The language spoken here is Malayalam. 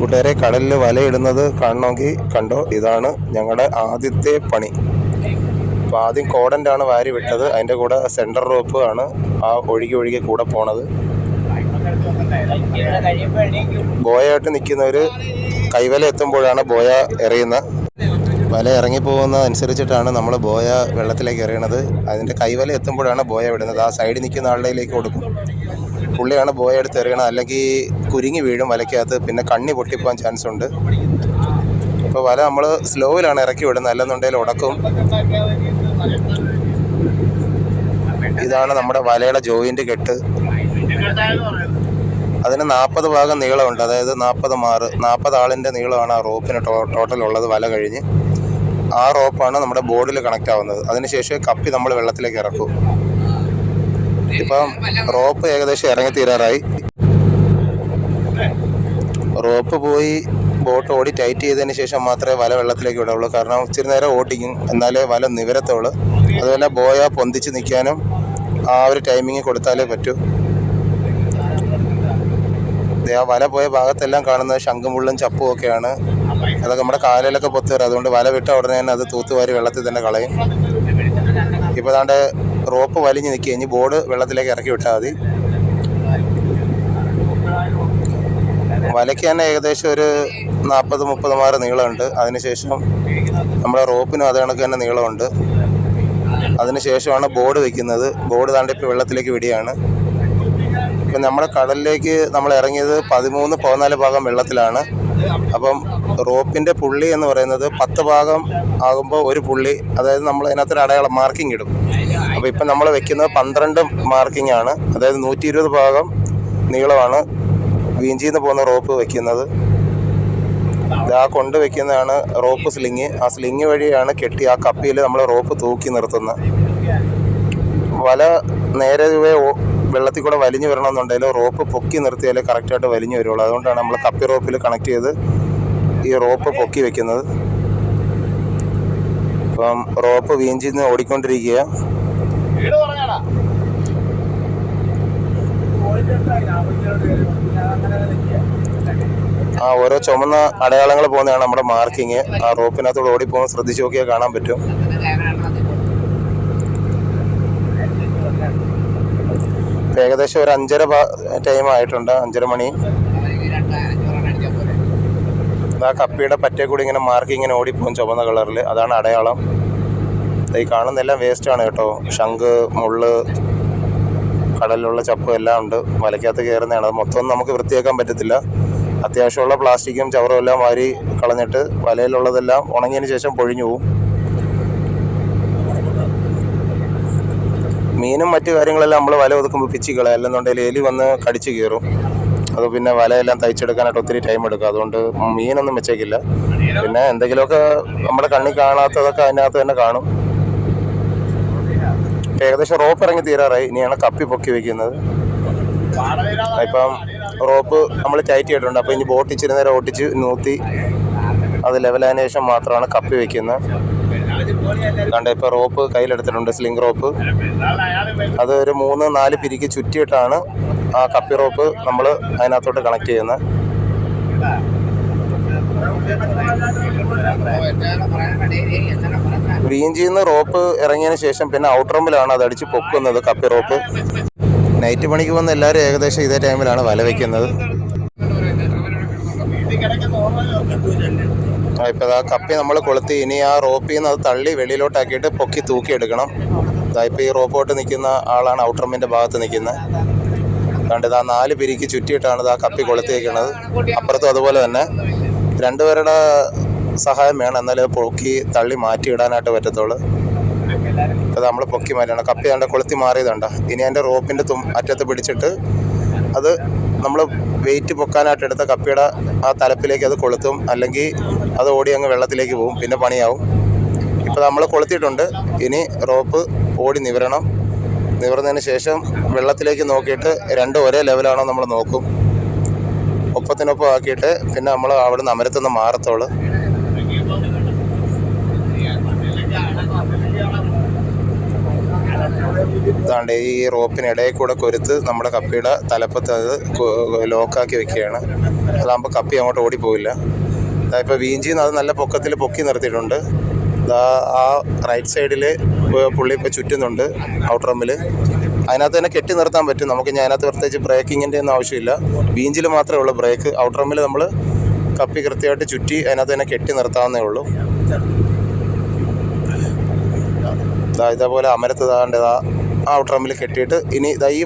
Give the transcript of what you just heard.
കൂട്ടുകാരെ കടലിൽ വലയിടുന്നത് കാണണമെങ്കിൽ കണ്ടോ ഇതാണ് ഞങ്ങളുടെ ആദ്യത്തെ പണി. അപ്പോൾ ആദ്യം കോടന്റാണ് വാരി വിട്ടത്. അതിന്റെ കൂടെ സെന്റർ റോപ്പ് ആണ് ആ ഒഴുകി ഒഴുകി കൂടെ പോണത്. ബോയായിട്ട് നിൽക്കുന്നവർ കൈവല എത്തുമ്പോഴാണ് ബോയ എറിയുന്നത് വല ഇറങ്ങി പോകുന്നത് അനുസരിച്ചിട്ടാണ് നമ്മൾ ബോയ വെള്ളത്തിലേക്ക് എറിയണത്. അതിന്റെ കൈവല എത്തുമ്പോഴാണ് ബോയ വിടുന്നത്. ആ സൈഡിൽ നിൽക്കുന്ന ആളുടെയിലേക്ക് കൊടുക്കും. പുള്ളിയാണ് ബോയ് എടുത്ത് എറിയണത്. അല്ലെങ്കിൽ കുരുങ്ങി വീഴും വലയ്ക്കകത്ത്. പിന്നെ കണ്ണി പൊട്ടിപ്പോകാൻ ചാൻസ് ഉണ്ട്. അപ്പോൾ വല നമ്മൾ സ്ലോയിലാണ് ഇറക്കി വിടുന്നത്. അല്ലെന്നുണ്ടെങ്കിൽ ഉടക്കും. ഇതാണ് നമ്മുടെ വലയുടെ ജോയിന്റ് കെട്ട്. അതിന് നാൽപ്പത് ഭാഗം നീളമുണ്ട്. അതായത് നാൽപ്പത് മാറ് നാൽപ്പത് ആളിന്റെ നീളമാണ് ആ റോപ്പിന് ടോട്ടൽ ഉള്ളത് വല കഴിഞ്ഞ്. ആ റോപ്പാണ് നമ്മുടെ ബോർഡിൽ കണക്റ്റ് ആവുന്നത്. അതിനുശേഷം കപ്പി നമ്മൾ വെള്ളത്തിലേക്ക് ഇറക്കും. ഇപ്പം റോപ്പ് ഏകദേശം ഇറങ്ങി തീരാറായി. റോപ്പ് പോയി ബോട്ട് ഓടി ടൈറ്റ് ചെയ്തതിന് ശേഷം മാത്രമേ വല വെള്ളത്തിലേക്ക് വിടുള്ളൂ കാരണം ഇച്ചിരി നേരം ഓടിക്കും. എന്നാലേ വല നിവരത്തുള്ളൂ. അതുപോലെ ബോയ പൊന്തിച്ച് നിൽക്കാനും ആ ഒരു ടൈമിങ് കൊടുത്താലേ പറ്റൂ. ആ വല പോയ ഭാഗത്തെല്ലാം കാണുന്നത് ശംഖുമുള്ളും ചപ്പും ഒക്കെയാണ്. അതൊക്കെ നമ്മുടെ കാലിലൊക്കെ പൊത്തുവരും അതുകൊണ്ട് വല വിട്ട ഉടനെ തന്നെ അത് തൂത്തുവാരി വെള്ളത്തിൽ തന്നെ കളയും. ഇപ്പോൾ ദാണ്ട് റോപ്പ് വലിഞ്ഞ് നിൽക്കുക. ഇനി ബോർഡ് വെള്ളത്തിലേക്ക് ഇറക്കി വിട്ടാൽ മതി. വലയ്ക്ക് തന്നെ ഏകദേശം ഒരു നാൽപ്പത് മുപ്പത് മാറ് നീളമുണ്ട്. അതിനുശേഷം നമ്മുടെ റോപ്പിനും അത് കണക്ക് തന്നെ നീളമുണ്ട്. അതിനുശേഷമാണ് ബോർഡ് വയ്ക്കുന്നത്. ബോർഡ് താണ്ടി ഇപ്പോൾ വെള്ളത്തിലേക്ക് വിടുകയാണ്. ഇപ്പം നമ്മുടെ കടലിലേക്ക് നമ്മൾ ഇറങ്ങിയത് പതിമൂന്ന് പതിനാല് ഭാഗം വെള്ളത്തിലാണ്. അപ്പം റോപ്പിന്റെ പുള്ളി എന്ന് പറയുന്നത് പത്ത് ഭാഗം ആകുമ്പോൾ ഒരു പുള്ളി അതായത് നമ്മൾ അതിനകത്തൊരു അടയാളം മാർക്കിംഗ് ഇടും. അപ്പോൾ ഇപ്പം നമ്മൾ വെക്കുന്നത് പന്ത്രണ്ട് മാർക്കിംഗ് ആണ്. അതായത് നൂറ്റി ഇരുപത് ഭാഗം നീളമാണ് വീഞ്ചിയിൽ നിന്ന് പോകുന്ന റോപ്പ് വെക്കുന്നത്. ആ കൊണ്ട് വെക്കുന്നതാണ് റോപ്പ് സ്ലിങ്. ആ സ്ലിങ് വഴിയാണ് കെട്ടി ആ കപ്പിയിൽ നമ്മൾ റോപ്പ് തൂക്കി നിർത്തുന്നത്. വല നേരെ വെള്ളത്തിൽ കൂടെ വലിഞ്ഞു വരണമെന്നുണ്ടെങ്കിൽ റോപ്പ് പൊക്കി നിർത്തിയാലേ കറക്റ്റായിട്ട് വലിഞ്ഞു വരുള്ളൂ. അതുകൊണ്ടാണ് നമ്മൾ കപ്പി റോപ്പിൽ കണക്ട് ചെയ്ത് ഈ റോപ്പ് പൊക്കി വെക്കുന്നത്. ഇപ്പം റോപ്പ് വീഞ്ചിൽ നിന്ന് ഓടിക്കൊണ്ടിരിക്കുക ആ ഓരോ ചുമന്ന അടയാളങ്ങൾ പോകുന്നതാണ് നമ്മുടെ മാർക്കിങ് ആ റോപ്പിനകത്തൂടെ ഓടിപ്പോകുമ്പോൾ ശ്രദ്ധിച്ച് നോക്കിയാൽ കാണാൻ പറ്റും. ഇപ്പം ഏകദേശം ഒരു അഞ്ചര ടൈം ആയിട്ടുണ്ട് അഞ്ചര മണി. ആ കപ്പിയുടെ പറ്റേ കൂടി ഇങ്ങനെ മാർക്ക് ഇങ്ങനെ ഓടിപ്പോകും ചുവന്ന കളറിൽ അതാണ് അടയാളം. ഈ കാണുന്നെല്ലാം വേസ്റ്റാണ് കേട്ടോ. ശംഖ് മുള്ള് കടലിലുള്ള ചപ്പ് എല്ലാം ഉണ്ട്. വലയ്ക്കകത്ത് കയറുന്നതാണ്. അത് മൊത്തം നമുക്ക് വൃത്തിയാക്കാൻ പറ്റത്തില്ല. അത്യാവശ്യമുള്ള പ്ലാസ്റ്റിക്കും ചവറും എല്ലാം വാരി കളഞ്ഞിട്ട് വലയിലുള്ളതെല്ലാം ഉണങ്ങിയതിന് ശേഷം പൊഴിഞ്ഞു പോകും മീനും മറ്റു കാര്യങ്ങളെല്ലാം നമ്മൾ വല ഒതുക്കുമ്പോൾ പിച്ചി കളയാം അല്ലെന്നുണ്ടെങ്കിൽ എലി വന്ന് കടിച്ച് കയറും അത് പിന്നെ വലയെല്ലാം തയ്ച്ചെടുക്കാനായിട്ട് ഒത്തിരി ടൈം എടുക്കും. അതുകൊണ്ട് മീനൊന്നും വെച്ചേക്കില്ല. പിന്നെ എന്തെങ്കിലുമൊക്കെ നമ്മുടെ കണ്ണി കാണാത്തതൊക്കെ അതിനകത്ത് തന്നെ കാണും. ഏകദേശം റോപ്പ് ഇറങ്ങി തീരാറായി. ഇനിയാണ് കപ്പി പൊക്കി വെക്കുന്നത്. ഇപ്പം റോപ്പ് നമ്മൾ ടൈറ്റ് ചെയ്തിട്ടുണ്ട്. അപ്പോൾ ഇനി ബോട്ട് നേരം ഓട്ടിച്ച് നൂത്തി അത് ലെവലായതിനു ശേഷം മാത്രമാണ് കപ്പി വെക്കുന്നത്. കണ്ട ഇപ്പോൾ റോപ്പ് കയ്യിലെടുത്തിട്ടുണ്ട് സ്ലിംഗ് റോപ്പ് അത് ഒരു മൂന്ന് നാല് പിരിക്ക് ചുറ്റിയിട്ടാണ് ആ കപ്പി റോപ്പ് നമ്മൾ അതിനകത്തോട്ട് കണക്ട് ചെയ്യുന്നത്. വീഞ്ചിയിൽ നിന്ന് റോപ്പ് ഇറങ്ങിയതിന് ശേഷം പിന്നെ ഔട്ട് റൂമിലാണ് അത് അടിച്ച് പൊക്കുന്നത് കപ്പി റോപ്പ്. നൈറ്റ് പണിക്ക് വന്ന എല്ലാവരും ഏകദേശം ഇതേ ടൈമിലാണ് വല വയ്ക്കുന്നത് ആ ഇപ്പം ആ കപ്പി നമ്മൾ കൊളുത്തി. ഇനി ആ റോപ്പിൽ നിന്ന് അത് തള്ളി വെളിയിലോട്ടാക്കിയിട്ട് പൊക്കി തൂക്കിയെടുക്കണം. ഇതാ ഇപ്പോൾ ഈ റോപ്പോട്ട് നിൽക്കുന്ന ആളാണ് ഔട്ടർമിന്റെ ഭാഗത്ത് നിൽക്കുന്നത്. കണ്ടത് ആ നാല് പിരിക്ക് ചുറ്റിയിട്ടാണ് ഇത് കപ്പി കൊളുത്തി വയ്ക്കുന്നത് അപ്പുറത്തും അതുപോലെ തന്നെ രണ്ടുപേരുടെ സഹായം വേണം. എന്നാലേ പൊക്കി തള്ളി മാറ്റി ഇടാനായിട്ട് പറ്റത്തുള്ളൂ ഇപ്പോൾ നമ്മൾ പൊക്കി മാറ്റണം കപ്പി കണ്ട കൊളുത്തി മാറിയതുണ്ടോ? ഇനി അതിന്റെ റോപ്പിന്റെ തും അറ്റത്ത് പിടിച്ചിട്ട് അത് നമ്മൾ വെയിറ്റ് പൊക്കാനായിട്ട് എടുത്ത കപ്പിയുടെ ആ തലപ്പിലേക്ക് അത് കൊളുത്തും അല്ലെങ്കിൽ അത് ഓടി അങ്ങ് വെള്ളത്തിലേക്ക് പോകും പിന്നെ പണിയാവും. ഇപ്പോൾ നമ്മൾ കൊളുത്തിയിട്ടുണ്ട്. ഇനി റോപ്പ് ഓടി നിവരണം. നിവർന്നതിന് ശേഷം വെള്ളത്തിലേക്ക് നോക്കിയിട്ട് രണ്ട് ഒരേ ലെവലാണോ നമ്മൾ നോക്കും. ഒപ്പത്തിനൊപ്പം ആക്കിയിട്ട് പിന്നെ നമ്മൾ അവിടെ നിന്ന് അമരത്തുനിന്ന് മാറത്തുള്ളൂ ഇതാണ്ട് ഈ റോപ്പിന് ഇടയിൽ കൂടെ കൊരുത്ത് നമ്മുടെ കപ്പിയുടെ തലപ്പത്ത് അത് ലോക്കാക്കി വെക്കുകയാണ്. അതാകുമ്പോൾ കപ്പി അങ്ങോട്ട് ഓടിപ്പോയില്ല ഇപ്പോൾ വീഞ്ചിന്ന് അത് നല്ല പൊക്കത്തിൽ പൊക്കി നിർത്തിയിട്ടുണ്ട്. ആ റൈറ്റ് സൈഡിൽ പുള്ളി ഇപ്പോൾ ചുറ്റുന്നുണ്ട് ഔട്ട് റമ്മിൽ അതിനകത്ത് തന്നെ കെട്ടി നിർത്താൻ പറ്റും. നമുക്ക് ഞാൻ അതിനകത്ത് പ്രത്യേകിച്ച് ബ്രേക്കിങ്ങിന്റെ ഒന്നും ആവശ്യമില്ല. വീഞ്ചിൽ മാത്രമേ ഉള്ളൂ ബ്രേക്ക് ഔട്ട് റമ്മിൽ നമ്മൾ കപ്പി കൃത്യമായിട്ട് ചുറ്റി അതിനകത്ത് തന്നെ കെട്ടി നിർത്താവുന്നേ ഉള്ളൂ. ഇതാ ഇതേപോലെ അമരത്ത് താണ്ട് ആ ഔട്ട് റമ്മിൽ കെട്ടിയിട്ട് ഇനി ഇതാ ഈ